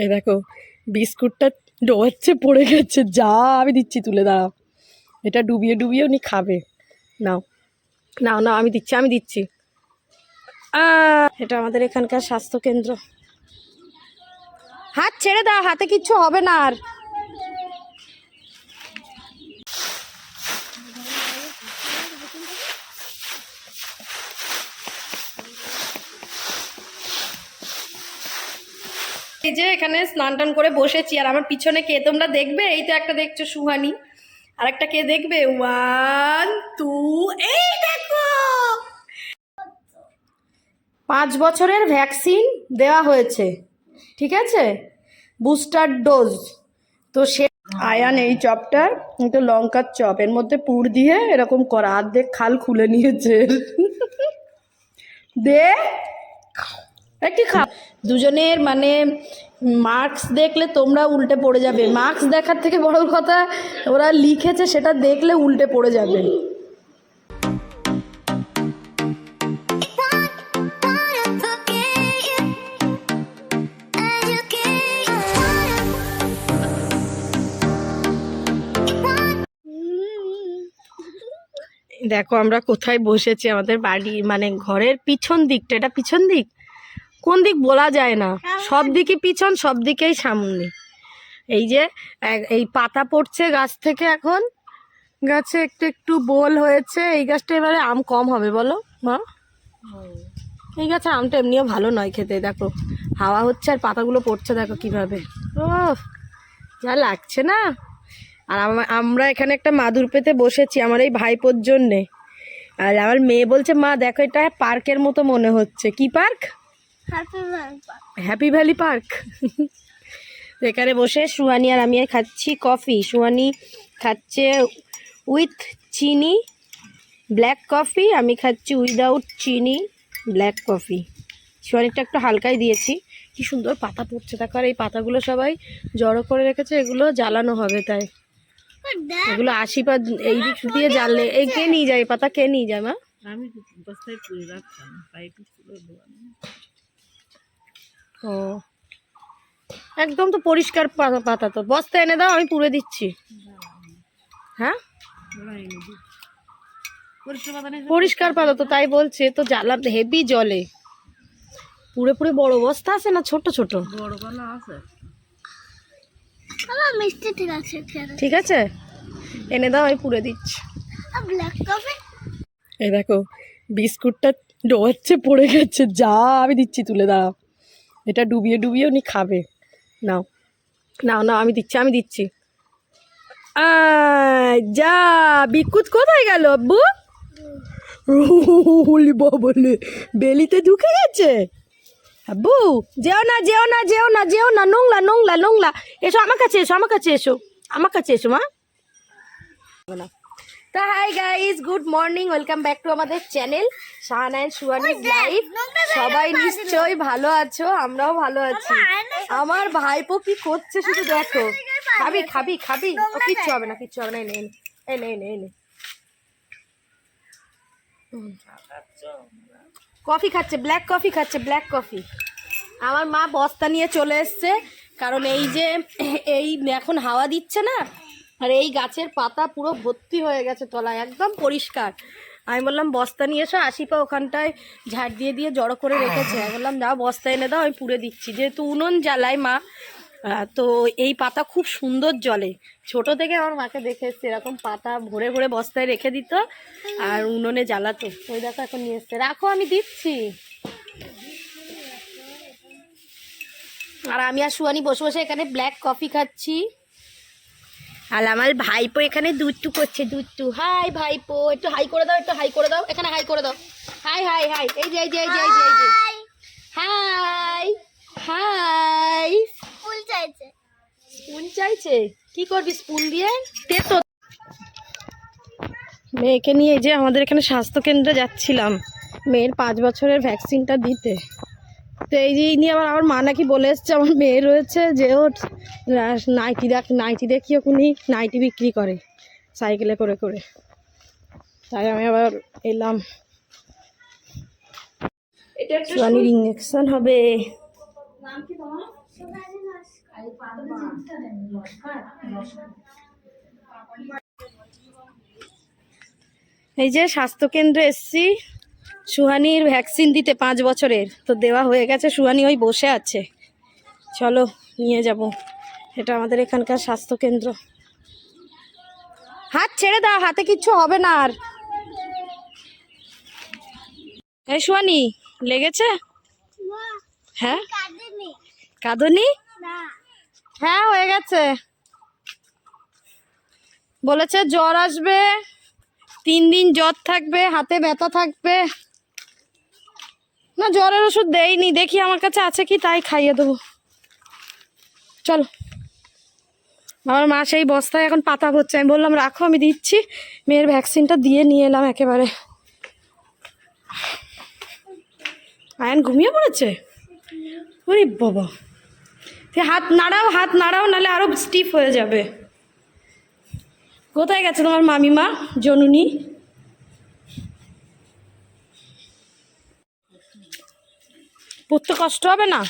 এই দেখো, বিস্কুটটা ডোবাচ্ছে, পড়ে গেছে। যা আমি দিচ্ছি, তুলে দাঁড়াও। এটা ডুবিয়ে ডুবিয়ে উনি খাবে। নাও নাও নাও, আমি দিচ্ছি আমি দিচ্ছি। এটা আমাদের এখানকার স্বাস্থ্যকেন্দ্র। হাত ছেড়ে দাও, হাতে কিচ্ছু হবে না আর। এই যে এখানে স্নান টান করে বসেছি, আর আমার পিছনে কে? তোমরা দেখবে? এই তো একটা দেখছ সুহানি। আর একটা কে দেখবে? ওয়ান টু এই দেখো! পাঁচ বছরের ভ্যাকসিন দেওয়া হয়েছে, ঠিক আছে? বুস্টার ডোজ তো সে আয়ান এই চপটার তো লঙ্কার চপ। এর মধ্যে পুর দিয়ে এরকম করা। অর্ধেক খাল খুলে নিয়েছে। দে। একটি খা দুজনের মানে মার্কস দেখলে তোমরা উল্টে পড়ে যাবে। মার্কস দেখার থেকে বড় কথা, ওরা লিখেছে সেটা দেখলে উল্টে পড়ে যাবে। দেখো আমরা কোথায় বসেছি, আমাদের বাড়ি মানে ঘরের পিছন দিকটা, এটা পিছন দিক? কোন দিক বলা যায় না। সব দিকে পিছন সব দিকেই সামনে। এই যে এই পাতা পড়ছে গাছ থেকে এখন। গাছে একটু একটু বোল হয়েছে। এই গাছটা এবারে আম কম হবে বলো মা। এই গাছে আমটা এমনিও ভালো নয় খেতে দেখো। হাওয়া হচ্ছে আর পাতাগুলো পড়ছে দেখো কীভাবে। ও যা লাগছে না। আর আমা- আমরা এখানে একটা মাদুর পেতে বসেছি আমার এই ভাইপোর জন্যে। আর আমার মেয়ে বলছে মা দেখো এটা পার্কের মতো মনে হচ্ছে। কি পার্ক? হ্যাপি ভ্যালি পার্ক এখানে বসে সুহানি আর আমি আর খাচ্ছি কফি। সুহানি খাচ্ছে উইথ চিনি ব্ল্যাক কফি আমি খাচ্ছি উইদাউট চিনি ব্ল্যাক কফি সুহানিটা একটু হালকাই দিয়েছি। কি সুন্দর পাতা পড়ছে। দেখো আর এই পাতাগুলো সবাই জড়ো করে রেখেছে। এগুলো জ্বালানো হবে তাই। এগুলো আশি পা এই দিক দিয়ে জ্বাললে। এই কে নিয়ে যায়? পাতা কে নিয়ে যায় মা? আমি বস্তায় রাখতাম ও। একদম তো পরিষ্কার পাতা তো। বস্তা এনে দাও আমি পুড়ে দিচ্ছি। হ্যাঁ? পরিষ্কার পাতা নেই পরিষ্কার পাতা তো তাই বলছে তো জ্বালা হেভি জলে। পুরে পুরে বড় বস্তা আছে না ছোট ছোট? বড় পালা আছে। মিষ্টি ঠিক আছে ঠিক আছে। এনে দাও আমি পুড়ে দিচ্ছি। ব্ল্যাক কফি এই দেখো বিস্কুটটা ডোবাচ্ছে পড়ে গেছে যা আমি দিচ্ছি তুলে দাঁড়াও। এটা ডুবিয়ে ডুবিয়ে উনি খাবে। নাও। নাও নাও, আমি দিচ্ছি আমি দিচ্ছি। যা, বিকুত কোথায় গেল আব্বু? বলে বেলিতে ঢুকে গেছে? আব্বু, যেও না যেও না যেও না যেও না, নোংলা নোংলা নোংলা। এসো, আমার কাছে এসো, আমার কাছে এসো, আমার কাছে এসো, মা। না তো hi guys good morning welcome back to আমাদের চ্যানেল শাহানায়ন সুয়ানিস লাইফ সবাই নিশ্চয়ই ভালো আছো আমরাও ভালো আছি। আমার ভাইপো কি করছে শুধু দেখো। খাবি খাবি খাবি। ও কিচ্ছু হবে না কিচ্ছু হবে না এই নে এই নে এই নে কফি খাচ্ছে ব্ল্যাক কফি খাচ্ছে ব্ল্যাক কফি। আমার মা বস্তা নিয়ে চলে এসছে কারণ এই যে এই এখন হাওয়া দিচ্ছে না আর এই গাছের পাতা পুরো ভর্তি হয়ে গেছে তলায়, একদম পরিষ্কার। আমি বললাম, বস্তা নিয়ে এসো আশিপা ওখানটায় ঝাড় দিয়ে দিয়ে জড়ো করে রেখেছে। আমি বললাম যাও বস্তা এনে দাও, আমি পুড়ে দিচ্ছি। যেহেতু উনুন জ্বালায় মা তো এই পাতা খুব সুন্দর জলে। ছোট থেকে আমার মাকে দেখে এসছে, এরকম পাতা ভরে ভরে বস্তায় রেখে দিত আর উনুনে জ্বালাতো। ওই দেখো, এখন নিয়ে এসছে। রাখো, আমি দিচ্ছি। আর আমি আর সুয়ানি বসে বসে এখানে ব্ল্যাক কফি খাচ্ছি। আর আমার ভাইপো এখানে দুধটু করছে দুধটু হাই ভাইপো একটু হাই করে দাও একটু হাই করে দাও। এখানে হাই করে দাও। Hi hi hi. এই যে এই যে এই যে এই যে এই যে। হাই। হাই চাইছে। স্পুন চাইছে? কি করবি স্পুন দিয়ে? দে তো। মেয়েকে নিয়ে যে আমাদের এখানে স্বাস্থ্যকেন্দ্রে যাচ্ছিলাম। মেয়ের পাঁচ বছরের ভ্যাকসিনটা দিতে। তো এই যে নিয়ে আবার আমার মা নাকি বলে এসছে আমার মেয়ে রয়েছে যে ওর নাইটি দেখ নাইটি দেখিও উনি নাইটি বিক্রি করে সাইকেলে করে করে। তাই আমি আবার এলাম। এটা একটা সোয়ানির ইঞ্জেকশন হবে। নাম কি তোমার? এই যে স্বাস্থ্যকেন্দ্রে এসছি। সুহানির ভ্যাকসিন দিতে পাঁচ বছরের, তো দেওয়া হয়ে গেছে। সুহানি ওই বসে আছে। চলো, নিয়ে যাব। এটা আমাদের এখানকার স্বাস্থ্যকেন্দ্র। হাত ছেড়ে দাও, হাতে কিচ্ছু হবে না আর। এই সুহানি, লেগেছে? হ্যাঁ? কাঁদেনি? হ্যাঁ হয়ে গেছে। বলেছে জ্বর আসবে, তিন দিন জ্বর থাকবে, হাতে ব্যথা থাকবে। না, জ্বরের ওষুধ দেয়নি দেখি আমার কাছে আছে কি, তাই খাইয়ে দেবো। চলো। আমার মা সেই বস্তায় এখন পাতা ভরছে। আমি বললাম, রাখো, আমি দিচ্ছি। মেয়ের ভ্যাকসিনটা দিয়ে নিয়ে এলাম একেবারে। আয়ন ঘুমিয়ে পড়েছে? ওরে বাবা। তুই হাত নাড়াও হাত নাড়াও, নাহলে আরও স্টিফ হয়ে যাবে। কোথায় গেছে তোমার মামিমা, জনুনি? পড়তে কষ্ট হবে না?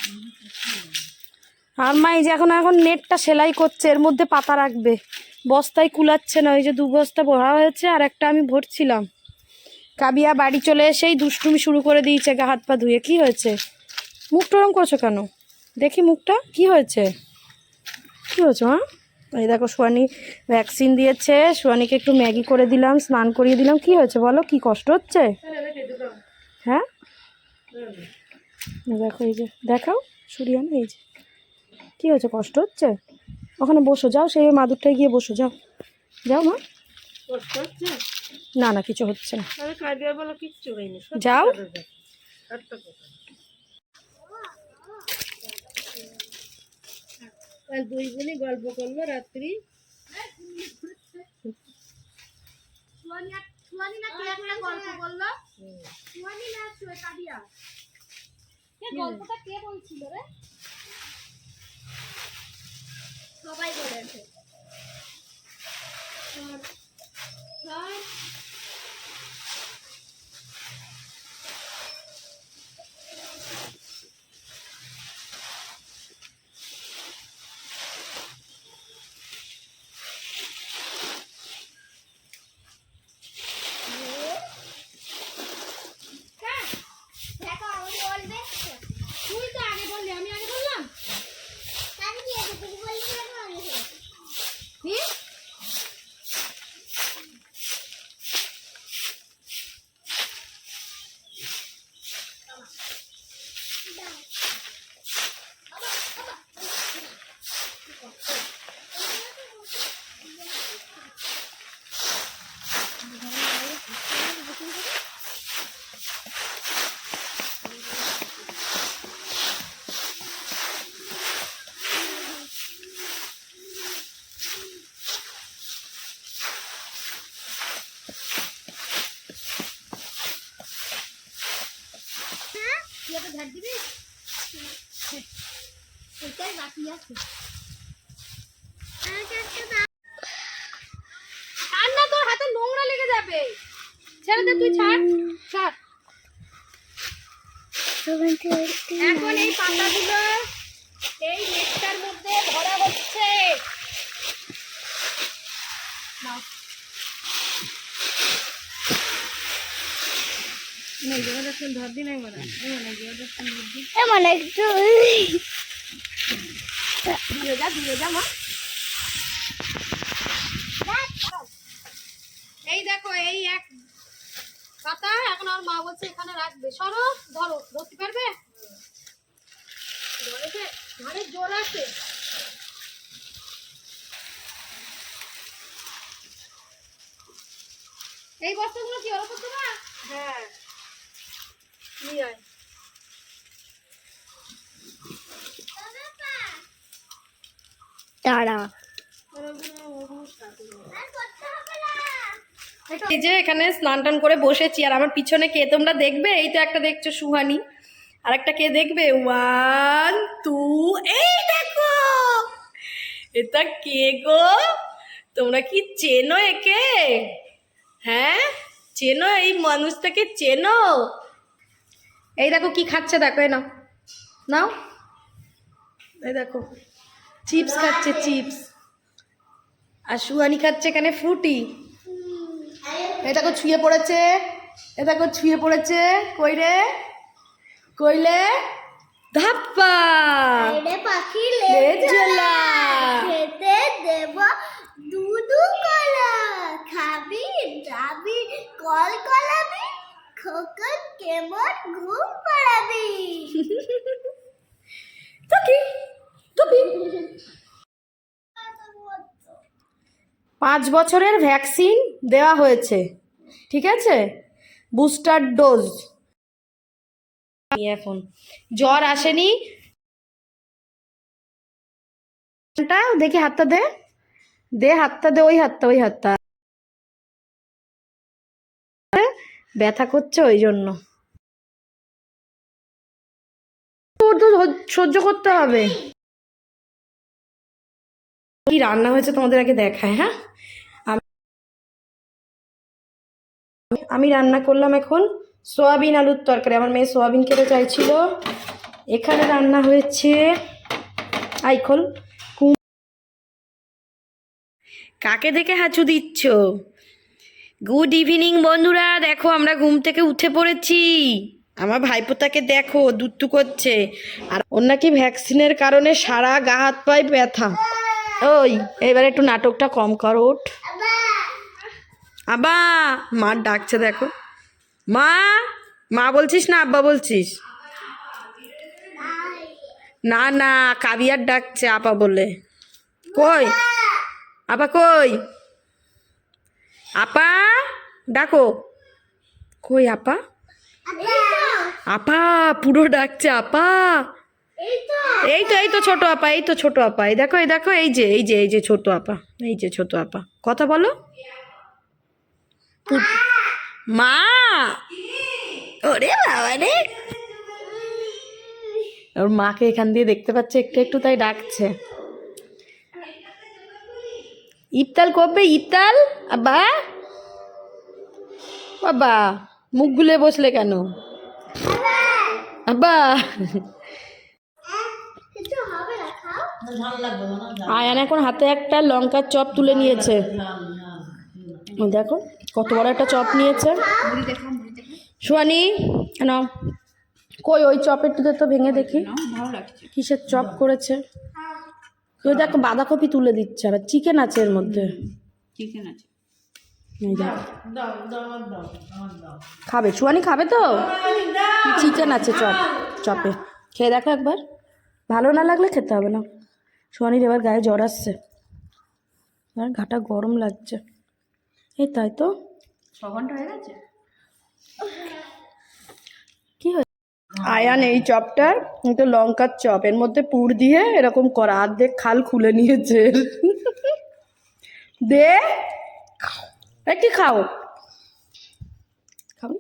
আর মা, এই যে এখন এখন নেটটা সেলাই করছে, এর মধ্যে পাতা রাখবে। বস্তায় কুলাচ্ছে না, ওই যে দু বস্তা ভরা হয়েছে, আর একটা আমি ভরছিলাম। কাবিয়া বাড়ি চলে এসেই দুষ্টুমি শুরু করে দিয়েছে, গা হাত পা ধুয়ে। কি হয়েছে? মুখ টরম করছ কেন? দেখি মুখটা, কি হয়েছে? কি হয়েছে, মা? এই দেখো, সোয়ানি ভ্যাকসিন দিয়েছে, সোয়ানিকে একটু ম্যাগি করে দিলাম, স্নান করিয়ে দিলাম। কি হয়েছে বলো, কি কষ্ট হচ্ছে? হ্যাঁ? দেখো এই যে দেখাও সুরিয়ান এই যে। কী হয়েছে কষ্ট হচ্ছে? ওখানে বসো যাও সেই মাদুরটায় গিয়ে বসো যাও। যাও মা। না না কিছু হচ্ছে না। যাও। দুই বোনই গল্প করল রাত্রি। না গল্প বলল? সুয়ানি না কে গল্পটা কে বলছিল রে? সবাই বলেছে দেখো আমি বলবে তুই তো আগে বললি আমি আগে বললাম আমি কি আগে তুই বললি আমি আগে কি তুই একটা ঝাড় দিবি এটাই বাকি আছে আর না তোর হাতে নোংরা লেগে যাবে ছেড়ে দে তুই ছাড় ছাড়। এখন এই পাতাগুলো এই নেটটার মধ্যে ভরা হচ্ছে। নাও। না জোগাড় একটা ধর দিন একবার না জোগাড় একটা ধর দিন এমন একটু দূরে যা দূরে যা মা এই দেখো এই এক পাতা এখন আমার মা বলছে এখানে রাখবে। সরো ধরো ধরতে পারবে? ধরেছে ঘাড়ে জোর আছে। এই বস্তাগুলো কি ওর উপর দেবা হ্যাঁ। নিয়ে আয়। দাঁড়া। এই যে এখানে স্নান টান করে বসেছি আর আমার পিছনে কে? তোমরা দেখবে? এই তো একটা দেখছ সুহানি। আর একটা কে দেখবে? ওয়ান টু এই দেখো! এটা কে গো? তোমরা কি চেনো একে? হ্যাঁ? চেনো? এই মানুষটাকে চেনো? এই দেখো কি খাচ্ছে দেখো নাও। নাও। এই দেখো চিপস খাচ্ছে চিপস। আর সুহানি খাচ্ছে এখানে ফ্রুটি। এটা কো ছুঁয়ে পড়েছে। এটা কো ছুঁয়ে পড়েছে। কই রে? কইলে ধাপ্পা! পাখি লেজলা খেতে দেব দুধু কলা। খাবি যাবি কল কলাবি খোকন কেমন ঘুম পাড়াবি। টুকি টুকি পাঁচ বছরের ভ্যাকসিন দেওয়া হয়েছে, ঠিক আছে? Booster dose. এখন, জ্বর আসেনি। দেখি হাতটা দে। দে হাতটা, দে ওই হাতটা ওই হাতটা। ব্যথা করছে ওই জন্য। সহ্য করতে হবে। কি রান্না হয়েছে তোমাদের আগে দেখায় হ্যাঁ? আমি রান্না করলাম এখন সোয়াবিন আলুর তরকারি। আমার মেয়ে সোয়াবিন খেতে চাইছিল। এখানে রান্না হয়েছে আইখল কাকে দেখে হাঁচু দিচ্ছ? গুড ইভিনিং বন্ধুরা দেখো আমরা ঘুম থেকে উঠে পড়েছি। আমার ভাইপোতাকে দেখো দুত্তু করছে। আর ওর নাকি ভ্যাকসিনের কারণে সারা গা হাত পায়ে ব্যথা। ওই এবার একটু নাটকটা কম কর ওঠ। আবা মার ডাকছে দেখো। মা মা বলছিস না, আব্বা বলছিস? না না, কাবিয়ার ডাকছে, আপা বলে। কই? আপা কই? আপা, ডাকো। কই আপা? আপা, পুরো ডাকছে, আপা। এই তো এই তো ছোট আপা, এই তো ছোট আপা। এই দেখো এই দেখো, এই যে এই যে এই যে ছোট আপা, এই যে ছোট আপা। কথা বলো। মা! ওরে বাবা রে! ওর মাকে এখান দিয়ে দেখতে পাচ্ছে, একটু একটু তাই ডাকছে। ইফতাল কবে ইফতাল? আব্বা? বাবা মুখ গুলে বসলে কেন? না আয়ান এখন হাতে একটা লঙ্কার চপ তুলে নিয়েছে। দেখো। কত বড় একটা চপ নিয়েছে? সুয়ানি নাও। কই ওই চপেরটিতে তো ভেঙে দেখি। ভালো কিসের চপ করেছে? ওই দেখো বাঁধাকপি তুলে দিচ্ছে আবার চিকেন আছে এর মধ্যে। চিকেন আছে। খাবে। সুয়ানি খাবে তো? চিকেন আছে চপ চপে। খেয়ে দেখো একবার। ভালো না লাগলে খেতে হবে না। সুয়ানির এবার গায়ে জ্বর আসছে। আর ঘাটা গরম লাগছে। এই তাই তো। ছ ঘণ্টা হয়ে গেছে? কি হয়েছে? আয়ান এই চপটার একটু লঙ্কার চপ এর মধ্যে পুর দিয়ে এরকম করা অর্ধেক খাল খুলে নিয়েছে দে একটি খাও? খাও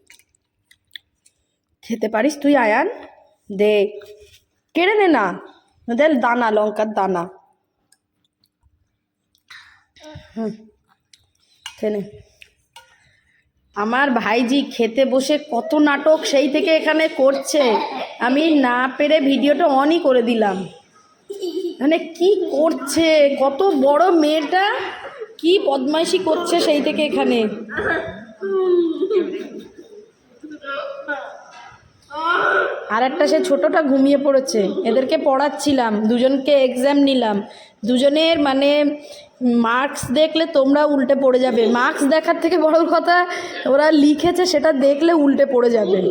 খেতে পারিস তুই আয়ান? দে। কেড়ে নে না। দেখ দানা লঙ্কার দানা। হুম। খেয়ে আমার ভাইজি খেতে বসে কত নাটক সেই থেকে এখানে করছে। আমি না পেরে ভিডিওটা অনই করে দিলাম। মানে কি করছে? কত বড় মেয়েটা? কি বদমাইশি করছে সেই থেকে এখানে? আর একটা সে ছোটটা ঘুমিয়ে পড়েছে। এদেরকে পড়াচ্ছিলাম। দুজনকে এক্সাম নিলাম। দুজনের মানে মার্কস দেখলে তোমরা উল্টে পড়ে যাবে। মার্কস দেখার থেকে বড় কথা, ওরা লিখেছে সেটা দেখলে উল্টে পড়ে যাবে।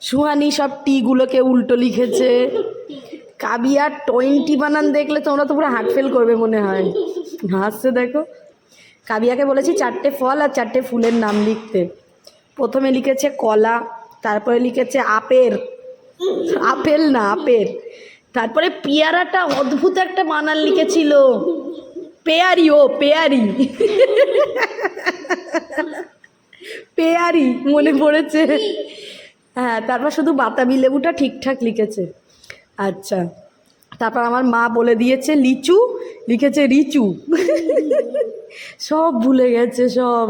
সুহানি সব টিগুলোকে উল্টো লিখেছে। কাবিয়া টোয়েন্টি বানান দেখলে তোমরা তো পুরো হার্ট ফেল করবে মনে হয়। হাসছে দেখো। কাবিয়াকে বলেছি চারটে ফল আর চারটে ফুলের নাম লিখতে। প্রথমে লিখেছে কলা, তারপরে লিখেছে আপেল। আপেল না, আপেল। তারপরে পেয়ারাটা অদ্ভুত একটা বানান লিখেছিল। পেয়ারি, ও পেয়ারি। পেয়ারি মনে পড়েছে। হ্যাঁ তারপর শুধু বাতাবি লেবুটা ঠিকঠাক লিখেছে। আচ্ছা তারপর আমার মা বলে দিয়েছে, লিচু, লিখেছে রিচু। সব ভুলে গেছে, সব।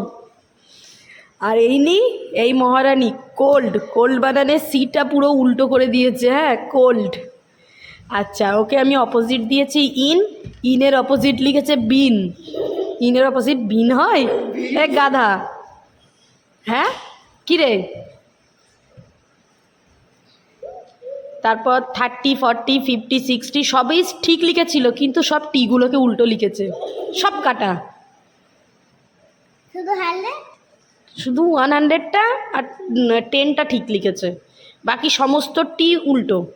আর এই নি এই মহারানী কোল্ড কোল্ড বানানের সিটা পুরো উল্টো করে দিয়েছে হ্যাঁ কোল্ড আচ্ছা ওকে আমি অপোজিট দিয়েছি ইন। ইনের অপোজিট লিখেছে বিন। ইনের অপোজিট বিন হয়? এ গাধা। হ্যাঁ? কি রে তারপর থার্টি ফর্টি ফিফটি সিক্সটি সবই ঠিক লিখেছিল কিন্তু সব টিগুলোকে উল্টো লিখেছে। সব কাটা। শুধু হারলে? শুধু ওয়ান হান্ড্রেডটা আর টেনটা ঠিক লিখেছে। বাকি সমস্ত টি উল্টো।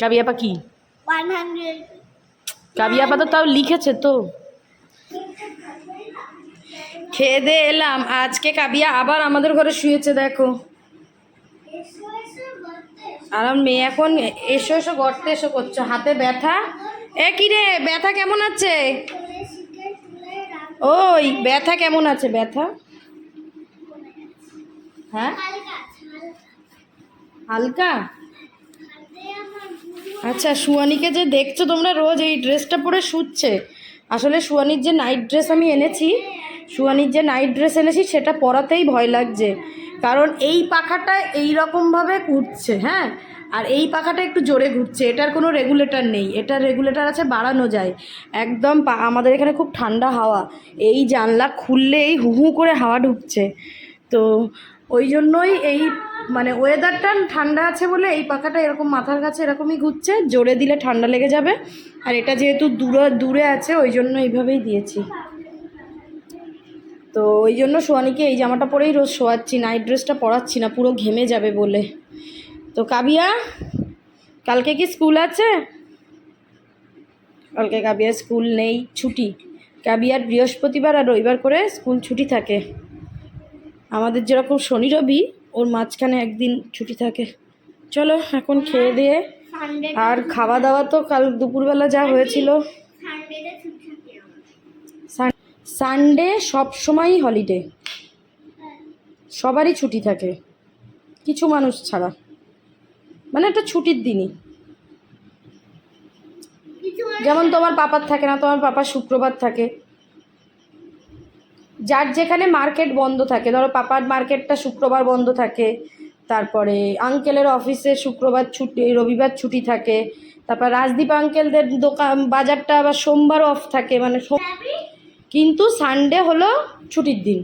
কাবিয়াপা কি কাবিয়াপা তো তাও লিখেছে তো। খেয়ে দিয়ে এলাম। আজকে কাবিয়া আবার আমাদের ঘরে শুয়েছে দেখো। আর আমার মেয়ে এখন এসো এসো গর্তে এসো করছ। হাতে ব্যথা। এ কি রে ব্যথা কেমন আছে? ওই ব্যথা কেমন আছে ব্যথা? হ্যাঁ? হালকা আছে হালকা হালকা হাতে আমার বুড়ি আচ্ছা সুয়ানিকে যে দেখছ তোমরা রোজ এই ড্রেসটা পরে শুচ্ছে। আসলে সুয়ানির যে নাইট ড্রেস আমি এনেছি, সুয়ানির যে নাইট ড্রেস এনেছি, সেটা পরাতেই ভয় লাগছে। কারণ এই পাখাটা এই রকমভাবে ঘুরছে হ্যাঁ? আর এই পাখাটা একটু জোরে ঘুরছে, এটার কোনো রেগুলেটর নেই। এটার রেগুলেটর আছে, বাড়ানো যায়। একদম আমাদের এখানে খুব ঠান্ডা হাওয়া। এই জানলা খুললেই হু হু করে হাওয়া ঢুকছে। তো ওই জন্যই এই মানে ওয়েদারটা ঠান্ডা আছে বলে এই পাখাটা এরকম মাথার কাছে এরকমই ঘুরছে, জোরে দিলে ঠান্ডা লেগে যাবে। আর এটা যেহেতু দূরে দূরে আছে, ওই জন্য এইভাবেই দিয়েছি। তো ওই জন্য সোয়ানিকে এই জামাটা পরেই রোজ শোয়াচ্ছি নাইট ড্রেসটা পরাচ্ছি না, পুরো ঘেমে যাবে বলে। তো কাবিয়া, কালকে কি স্কুল আছে? কালকে কাবিয়ার স্কুল নেই, ছুটি। কাবিয়ার বৃহস্পতিবার আর রবিবার করে স্কুল ছুটি থাকে। আমাদের যেরকম শনি রবি ওর মাঝখানে একদিন ছুটি থাকে। চলো এখন খেয়ে দিয়ে আর খাওয়া দাওয়া তো কাল দুপুরবেলা যা হয়েছিল। সানডে সব সময়ই হলিডে। সবারই ছুটি থাকে। কিছু মানুষ ছাড়া। মানে একটা ছুটির দিনই। যেমন তোমার পাপার থাকে না, তোমার পাপার শুক্রবার থাকে। যার যেখানে মার্কেট বন্ধ থাকে ধরো পাপার মার্কেটটা শুক্রবার বন্ধ থাকে তারপরে আঙ্কেলের অফিসে শুক্রবার ছুটি রবিবার ছুটি থাকে তারপর রাজদীপ আঙ্কেলদের দোকান বাজারটা আবার সোমবার অফ থাকে মানে কিন্তু সানডে হলো ছুটির দিন।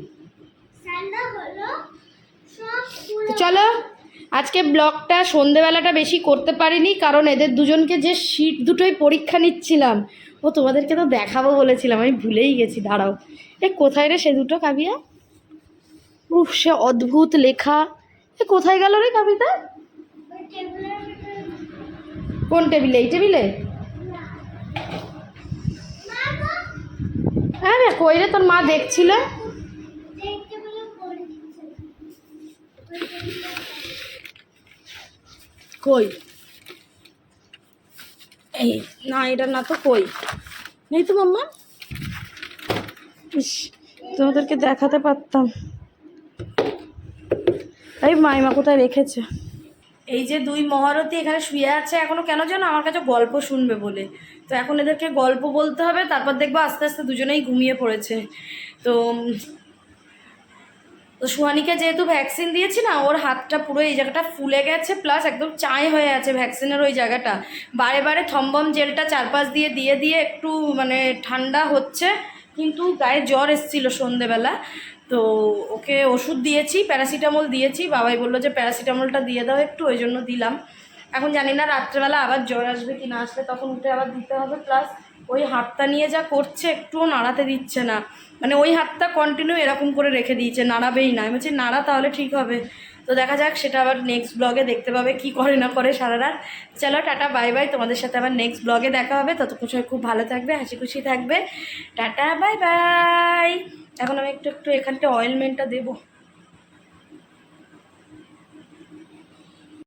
চলো আজকে ব্লগটা সন্ধেবেলাটা বেশি করতে পারিনি কারণ এদের দুজনকে যে শীট দুটোই পরীক্ষা নিচ্ছিলাম ও তোমাদেরকে তো দেখাবো বলেছিলাম, আমি ভুলেই গেছি, দাঁড়াও। এ কোথায় রে সে দুটো কাবিয়া? উফ, সে অদ্ভুত লেখা। এ কোথায় গেল রে কবিতা? কোন টেবিলে? এই টেবিলে? হ্যাঁ রে, কই রে তোর মা দেখছিল? কই? এই, না এটা না তো কই? নেই তো মাম্মা? ইস, তোমাদেরকে দেখাতে পারতাম। এই মাইমা কোথায় রেখেছে? এই যে দুই মহারথী এখানে শুয়ে আছে, এখনও কেন যেন আমার কাছে গল্প শুনবে বলে। তো এখন এদেরকে গল্প বলতে হবে, তারপর দেখব আস্তে আস্তে দুজনেই ঘুমিয়ে পড়েছে। তো তো সুহানিকে যেহেতু ভ্যাকসিন দিয়েছি না, ওর হাতটা পুরো এই জায়গাটা ফুলে গেছে প্লাস একদম চায় হয়ে আছে ভ্যাকসিনের ওই জায়গাটা। বারে বারে থম্বম জেলটা চারপাশ দিয়ে দিয়ে দিয়ে একটু মানে ঠান্ডা হচ্ছে, কিন্তু গায়ে জ্বর এসেছিল সন্ধেবেলা। তো ওকে ওষুধ দিয়েছি, প্যারাসিটামল দিয়েছি, বাবাই বলল যে প্যারাসিটামলটা দিয়ে দাও একটু, ওই জন্য দিলাম। এখন জানি না রাত্রেবেলা আবার জ্বর আসবে কি না আসবে, তখন উঠে আবার দিতে হবে প্লাস ওই হাতটা নিয়ে যা করছে একটুও নাড়াতে দিচ্ছে না। মানে ওই হাতটা কন্টিনিউ এরকম করে রেখে দিয়েছে, নাড়াবেই না। আমি বলছি, নাড়া তাহলে ঠিক হবে। তো দেখা যাক, সেটা আবার নেক্সট ব্লগে দেখতে পাবে কি করে না করে সারা রাত। চলো, টাটা বাই বাই তোমাদের সাথে আবার নেক্সট ব্লগে দেখা হবে। ততক্ষণ সবাই খুব ভালো থাকবে, হাসি খুশি থাকবে। টাটা বাই বাই এখন আমি একটু একটু এখানটা অয়েলমেন্টটা দেবো।